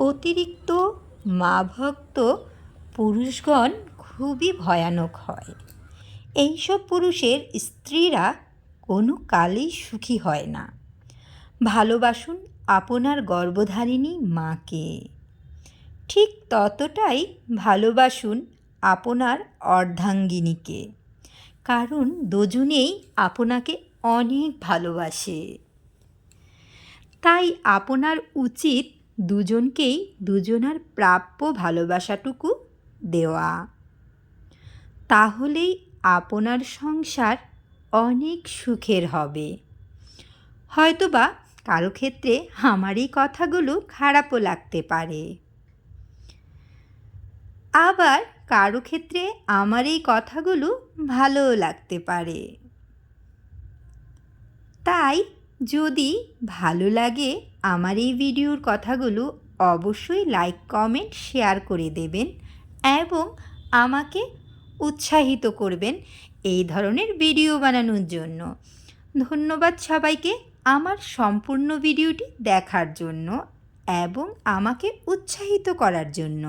অতিরিক্ত মা ভক্ত পুরুষগণ খুবই ভয়ানক হয়। এইসব পুরুষের স্ত্রীরা কোনো কালেই সুখী হয় না। ভালোবাসুন আপনার গর্ভধারিণী মাকে। ঠিক ততটাই ভালোবাসুন আপনার অর্ধাঙ্গিনীকে, কারণ দুজনেই আপনাকে অনেক ভালোবাসে। তাই আপনার উচিত দুজনকেই দুজনার প্রাপ্য ভালোবাসাটুকু দেওয়া। তাহলেই আপনার সংসার অনেক সুখের হবে। হয়তোবা কারও ক্ষেত্রে আমার এই কথাগুলো খারাপও লাগতে পারে। আবার কারও ক্ষেত্রে আমার এই কথাগুলো ভালোও লাগতে পারে। তাই যদি ভালো লাগে আমার এই ভিডিওর কথাগুলো অবশ্যই লাইক কমেন্ট শেয়ার করে দেবেন এবং আমাকে উৎসাহিত করবেন এই ধরনের ভিডিও বানানোর জন্য। ধন্যবাদ সবাইকে আমার সম্পূর্ণ ভিডিওটি দেখার জন্য এবং আমাকে উৎসাহিত করার জন্য।